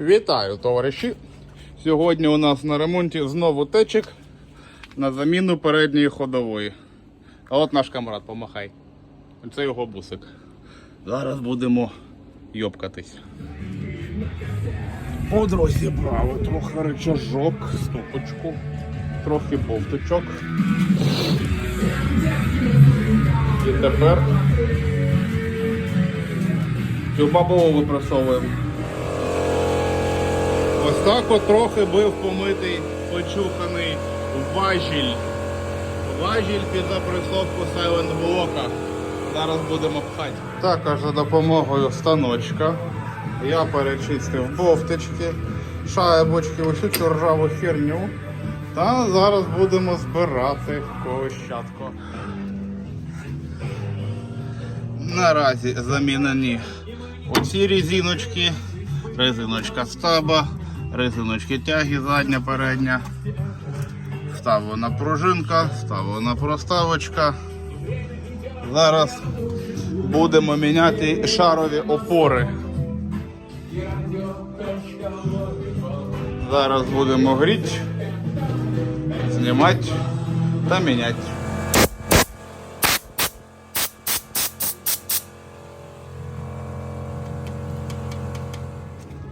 Вітаю, товариші! Сьогодні у нас на ремонті знову течик на заміну передньої ходової. А от наш камрад, помахай. Це його бусик. Зараз будемо йобкатись. По дорозі браво, трохи речажок, стопочку, трохи болтичок. І тепер цю бабову випрасовуємо. Ось так от трохи бив помитий, почуханий важіль. Важіль під запресовку Silent блока. Зараз будемо пхати. Також за допомогою станочка я перечистив бовтички, шайбочки, усю цю ржаву херню. Та зараз будемо збирати колощатку. Наразі замінені оці резиночки, резиночка стаба, резиночки тяги задня, передня, вставлена пружинка, вставлена проставочка. Зараз будемо міняти шарові опори. Зараз будемо гріти, знімати та міняти.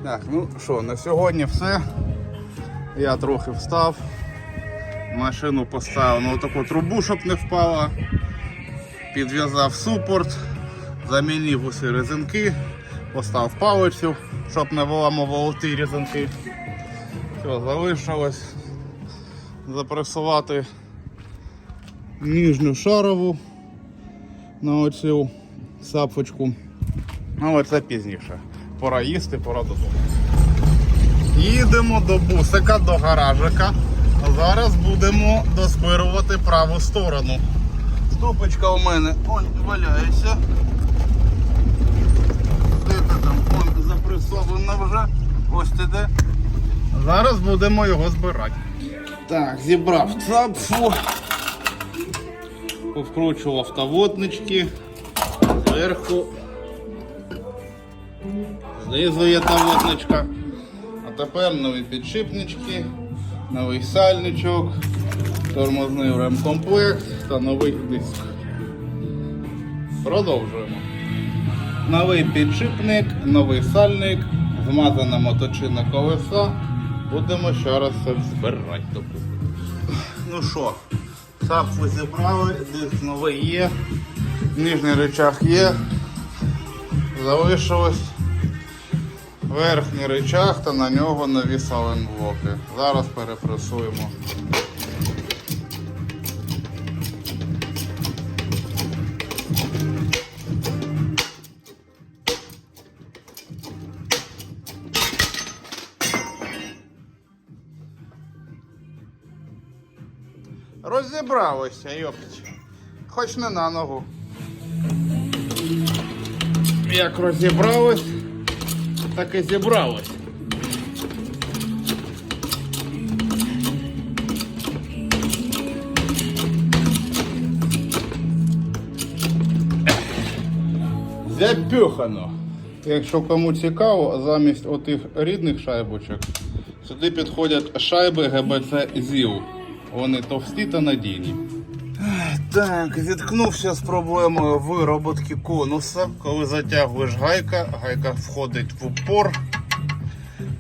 Так, ну що, на сьогодні все. Я трохи встав. Машину поставив на таку трубу, щоб не впала. Підв'язав супорт, замінив усі резинки, поставив палицю, щоб не виламувало ті резинки. Все, залишилось запресувати ніжню шарову на оцю сапочку. Але це пізніше. Пора їсти, пора додому. Їдемо до бусика, до гаражика. Зараз будемо доспирувати праву сторону. Стопочка у мене он валяється. Де там? Он вже. Ось ти де. Зараз будемо його збирати. Так, зібрав цапфу. Повкручував тавотнички. Зверху Знизу є тавотничка. А тепер нові підшипнички, новий сальничок, тормозний ремкомплект та новий диск. Продовжуємо. Новий підшипник, новий сальник, змазана моточина колеса. Будемо ще раз все збирати докупи. Ну що, сапку зібрали, диск новий є, нижній речах є. Залишилось верхній речах та на нього нові саленблоки. Зараз перепресуємо. Розібралося, йопть. Хоч не на ногу. Як розібралось, так і зібралось. Запюхано. Якщо кому цікаво, замість отих рідних шайбочок сюди підходять шайби ГБЦ ЗІЛ. Вони товсті та надійні. Так, зіткнувся з проблемою вироботки конуса. Коли затягуєш гайка, гайка входить в упор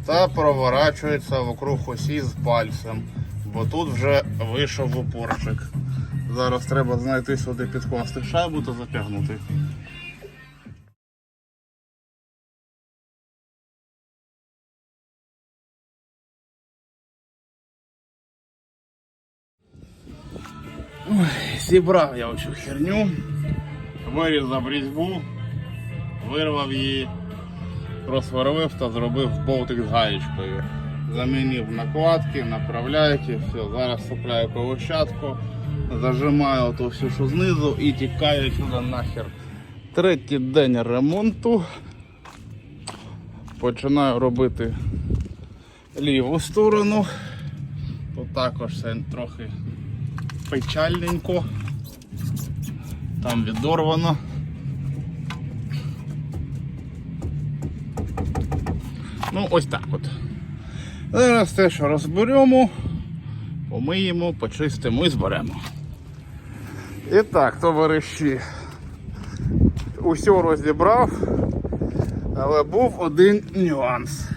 та проворачується вокруг осі з пальцем. Бо тут вже вийшов упорчик. Зараз треба знайти сюди підкласти шайбу та затягнути. Зібрав я оцю херню, вирізав різьбу, вирвав її, просверлив та зробив болтик з гаєчкою. Замінив накладки, направляйки, все, зараз сопляю колощатку, зажимаю ото все, що знизу і тікаю сюди нахер. Третій день ремонту. Починаю робити ліву сторону. Тут також все трохи печальненько. Там відорвано. Ну, ось так от. Зараз те, що розберемо, помиємо, почистимо і зберемо. І так, товариші, усе розібрав, але був один нюанс.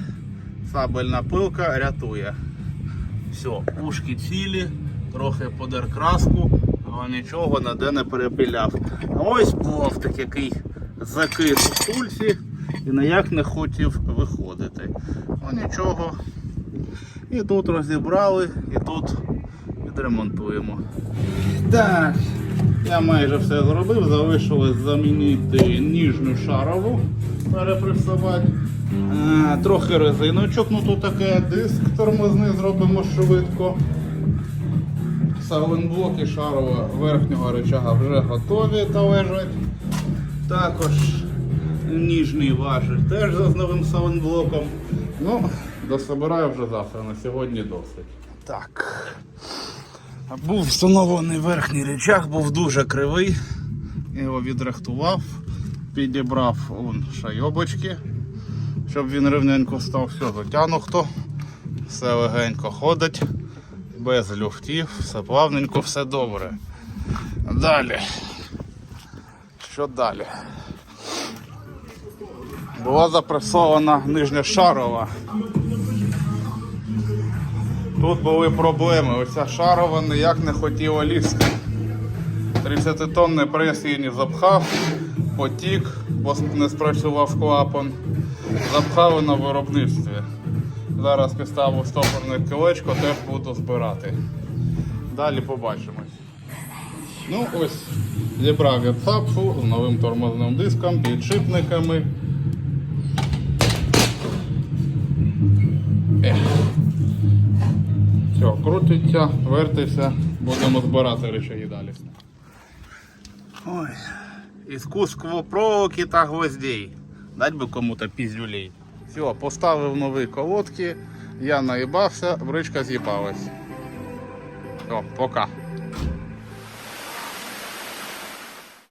Сабельна пилка рятує. Все, ушки цілі, трохи подер краску, але нічого ніде не перепиляв. А ось плавтик, який закис у тульці і ніяк не хотів виходити. Ну нічого. І тут розібрали, і тут відремонтуємо. Так, я майже все зробив, залишилось замінити ніжню шарову, перепресувати. Е, Трохи резиночок, ну тут таке диск тормозний зробимо швидко. Сауленблок і шарова верхнього рычага вже готові та лежать. Також ніжний важіль теж з новим саундблоком. Ну, дособираю вже завтра, на сьогодні досить. Так. Був встановлений верхній рычаг, був дуже кривий. Я його відрихтував, підібрав вон, шайобочки, щоб він рівненько став. Все, затягнуто, все легенько ходить, без люфтів, все плавненько, все добре. Далі. Що далі? Була запресована нижня шарова. Тут були проблеми. Оця шарова ніяк не хотіла лізти. 30-тонний прес її не запхав, потік, бо не спрацював клапан. Запхали на виробництві. Зараз підставив стопорне кілечко, теж буду збирати. Далі побачимось. Ну ось, зібрав я цапфу з новим тормозним диском, підшипниками. Ех. Все, крутиться, вертиться, будемо збирати речі далі. Ой, іскусство проволоки та гвоздей. Дать би кому-то піздюлей. Все, поставив нові колодки, я наїбався, бричка з'їбалась. Все, пока.